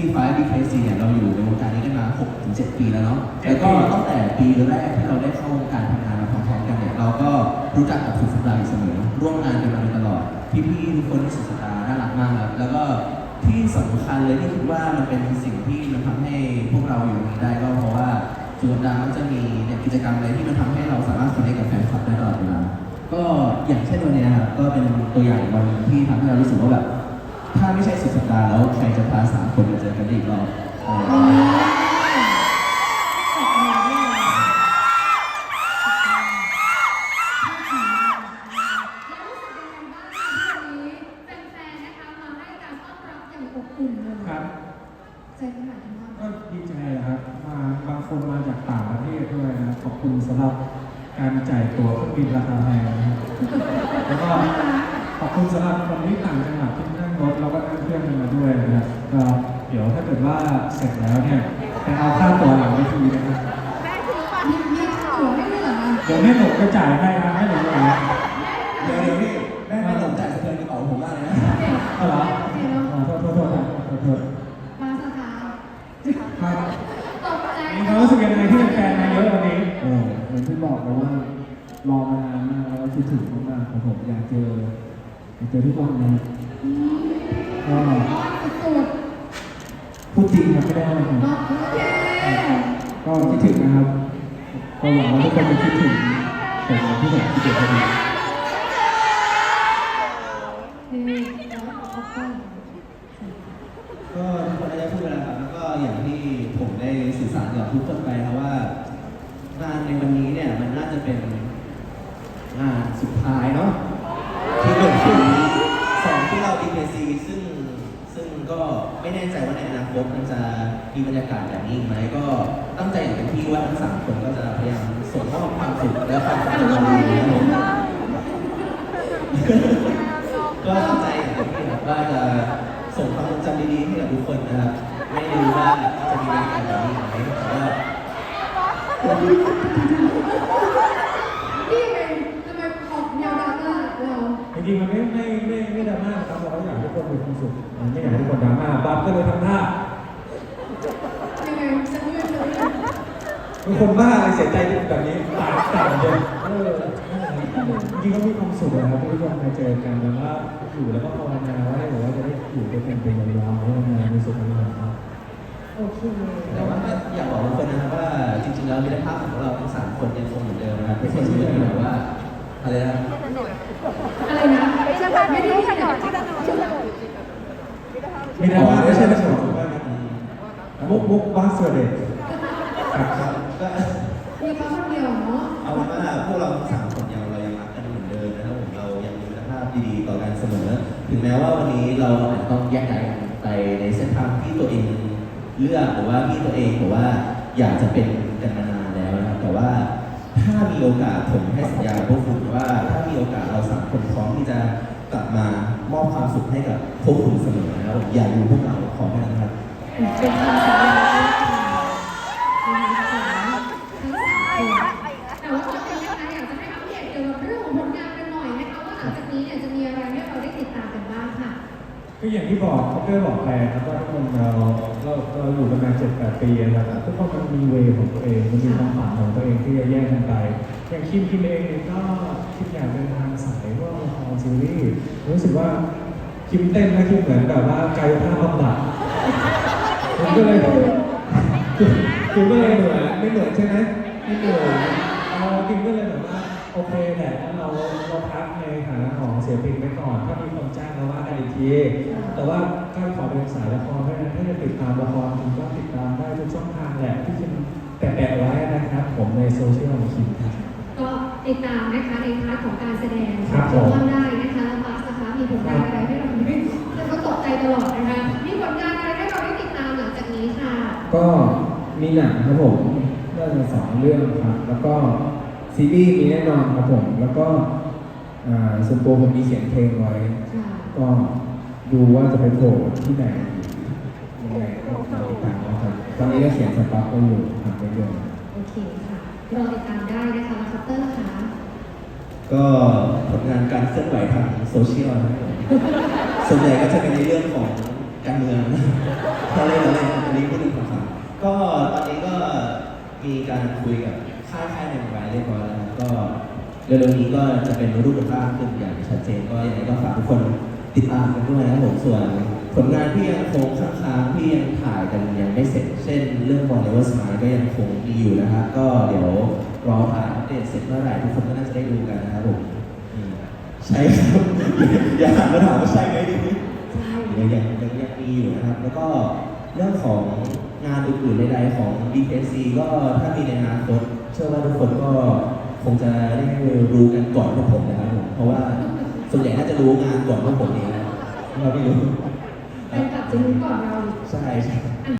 SB5 BKC เนี่ยเราอยู่ในวงการนี้กันมา6ถึง7ปีแล้วเนาะแล้วก็ตั้งแต่ปีแรกที่เราได้เข้าวงการทำงานมาพร้อมๆกันเนี่ยเราก็รู้จักกับสุดสัปดาห์อยู่เสมอร่วมงานกันมาโดยตลอด พี่ๆทุกคนที่สุดสัปดาห์น่ารักมากครับแล้วก็ที่สำคัญเลยที่คิดว่ามันเป็นสิ่งที่มันทำให้พวกเราอยู่ตรงนี้ได้ก็เพราะว่าสุดสัปดาห์มันจะมีเนี่ยกิจกรรมอะไรที่มันทำให้เราสามารถคอนเนคกับแฟนคลับได้ตลอดเวลาก็อย่างเช่นวันเนี้ยครับก็เป็นตัวอย่างวันหนึ่งที่ทำให้เรารู้สึกว่าแบบ ถ้าไม่ใช่สุดสัปดาห์แล้วใครจะพาสามคนมาเจอกันได้อีกรอบเออแล้วรู้สึกยังไงบ้างที่วันนี้แฟนๆนะคะมาให้การต้อนรับอย่างอบอุ่นเลยครับใจดีมากก็ดีใจนะครับมาบางคนมาจากต่างประเทศด้วยนะขอบคุณสำหรับการจ่ายตั๋วเครื่องบินราคาแพงนะครับแล้วก็ขอบคุณสำหรับคนที่ต่างจังหวัดที่ รถแล้วก็นั่งเครื่องกันมาด้วยนะครับก็เดี๋ยวถ้าเกิดว่าเสร็จแล้วเนี่ยไปเอาค่าตั๋วหลังเวทีนะครับมีมีตั๋วให้ด้วยเหรอคะเดี๋ยวแม่หนูไปจ่ายให้นะให้หนูหน่อยนะเดี๋ยวเดี๋ยวพี่แม่แม่หลงจ่ายสะเทือนกระเป๋าผมมากเลยนะเอาเหรออ๋อโทษโทษโทษครับโทษโทษมาสถานครับตกใจมีความรู้สึกยังไงที่แฟนๆมาเยอะวันนี้โอ้อย่างที่บอกเลยว่ารอมานานมากแล้วก็คิดถึงมากๆครับผมอยากเจออยากเจอทุกวันนะ ก็สุดพูดจริงครับไม่ได้อะไรครับๆเนาะโอเคก็คิดถึงนะครับก็หวังว่าทุกคนจะคิดถึงผมเหมือนที่ผมคิดถึงครับนี่แล้วเขาก็ก็ทุกคนได้พูดไปแล้วครับแล้วก็อย่างที่ผมได้สื่อสารกับทุกคนไปนะว่างานในวันนี้เนี่ยมันน่าจะเป็นงานสุดท้ายเนาะที่เกิดขึ้นส ซึ่งซึ่งก็ไม่แน่ใจว่าในอนาคตมันจะมีบรรยากาศแบบนี้อีกไหมก็ตั้งใจอย่างเต็มที่ว่าทั้งสามคนก็จะพยายามส่งมอบความสุขและความสนุกความดีให้ผมก็ตั้งใจอย่างเต็มที่ครับว่าจะส่งความทรงจำดีๆให้กับทุกคนนะครับไม่รู้ว่าจะมีบรรยากาศแบบนี้อีกไหมแต่ว่า นี่ไงทำไมออกแนวดราม่าเรา จริงๆมันไม่ไม่ไม่ไม่ดราม่านะครับเราก็อยากให้ทุกคนมีความสุขไม่อยากให้ทุกคนดราม่าบัฟก็เลยทำท่ายังไงจะเลื่อนเลยเป็นคนบ้าอะไรเสียใจแบบนี้ต่างต่างเลยเออจริงๆก็มีความสุขนะครับที่ทุกคนมาเจอกันแล้วก็อยู่แล้วก็ภาวนาว่าให้แบบว่าจะได้อยู่ด้วยกันเป็นยาวๆให้งานมีสุขมากครับโอเคแต่ว่าก็อยากบอกทุกคนนะครับว่าจริงๆแล้วมิตรภาพของเราทั้งสามคนยังคงเหมือนเดิมนะครับทุกคนที่เป็นแบบว่า อะไรนะอะไรนะไม่ใช่ไม่ได้ที่ไหนมีดราม่าไม่ใช่ไม่ใช่มุกมุกบ้าเสือเด็กครับครับก็มีเขาคนเดียวเนาะเอาเป็นว่าพวกเราทั้งสามคนยังเรายังรักกันเหมือนเดิมนะครับผมเรายังมีมิตรภาพดีๆต่อกันเสมอ ถึงแม้ว่าวันนี้เราอาจจะต้องแยกย้ายกันไปในเส้นทางที่ตัวเองเลือกหรือว่าที่ตัวเองบอกว่าอยากจะเป็นกันมานานแล้วนะครับแต่ว่า ถ้ามีโอกาสผมให้สัญญากับพวกคุณว่า ถ้ามีโอกาสเราสามคนพร้อมที่จะกลับมามอบความสุขให้กับพวกคุณเสมอนะครับอย่าลืมพวกเราขอแค่นั้นครับเป็นคำสัญญาทั้งสามคนแต่ว่าก่อนอื่นนะคะอยากจะให้อัปเดตเกี่ยวกับเรื่องของผลงานกันหน่อยนะคะว่าหลังจากนี้เนี่ยจะมีอะไรให้เราได้ติดตามกันบ้างค่ะก็อย่างที่บอกเขาก็บอกไปครับว่าทุกคนเรา เราเราอยู่กันมาเจ็ดแปดปีนะครับทุกคนมันมีเวของตัวเองมันมีความฝันของตัวเองที่จะแยกกันไปอย่างคิมคิมเองเนี่ยก็คิดอยากเดินทางสายพวกละครซีรีส์รู้สึกว่าคิมเต้นนะคิมเหมือนแบบว่ากายภาพบำบัดผมก็เลยคิมก็เลยเหมือนไม่เหมือนใช่ไหมไม่เหมือนเอาคิมก็เลยแบบว่า โอเคแหละงั้นเราเราพักในฐานะของเสียงเพลงไปก่อน ถ้ามีคนจ้างเราว่ากันอีกที แต่ว่าก็ขอเป็นสายละครเพราะฉะนั้นถ้าจะติดตามละครคุณก็ติดตามได้ทุกช่องทางแหละที่คิมแปะๆไว้นะครับ ผมในโซเชียลของคิมครับ ก็ติดตามนะคะในพาร์ทของการแสดงครับผมว่าได้นะคะแล้วมาร์คนะคะมีผลงานอะไรให้เราได้แล้วก็ตกใจตลอดนะคะมีผลงานอะไรให้เราได้ติดตามหลังจากนี้ค่ะ ก็มีหนังครับผมน่าจะสองเรื่องครับ แล้วก็ ซีรีส์มีแน่นอนครับผม แล้วก็อ่าส่วนตัวผมมีเขียนเพลงไว้ ค่ะก็ดูว่าจะไปโผล่ที่ไหนยังไงก็รอติดตามนะครับตอนนี้ก็เขียนสต็อกไว้อยู่ทำไปเรื่อยโอเคค่ะรอติดตามได้นะคะแล้วคัปเตอร์ค่ะก็ผลงานการเคลื่อนไหวทางโซเชียลนะครับผมส่วนใหญ่ก็จะเป็นในเรื่องของการเมืองเราเล่นเราเล่นอันนี้พูดถึงความฝันก็ตอนนี้ก็มีการคุยกับ ค่ายค่ายหนึ่งไว้เรียบร้อยแล้วนะครับก็เร็วๆนี้ก็จะเป็นรูปเป็นร่างขึ้นอย่างชัดเจนก็ยังไงก็ฝากทุกคนติดตามกันด้วยนะครับผมส่วนผลงานที่ยังคงค้างๆที่ยังถ่ายกันยังไม่เสร็จ เช่น เรื่อง One Never Smile ก็ยังคงมีอยู่นะครับก็เดี๋ยวรอถ่ายอัปเดตเสร็จเมื่อไหร่ทุกคนก็น่าจะได้ดูกันนะครับผมอืมใช่ครับอย่าหันมาถามว่าใช่ไหมดิ ใช่ยังยังยังยังมีอยู่นะครับ แล้วก็เรื่องของงานอื่นๆใดๆของ DKC ก็ถ้ามีในอนาคต ชื่อว่าทุกคนก็คงจะได้รู้กันก่อนพวกผมนะครับผมเพราะว่าส่วนใหญ่น่าจะรู้งานก่อนพวกผมเองนะเราไม่รู้เป็นกลับจะรู้ก่อนเราอีกใช่ใช่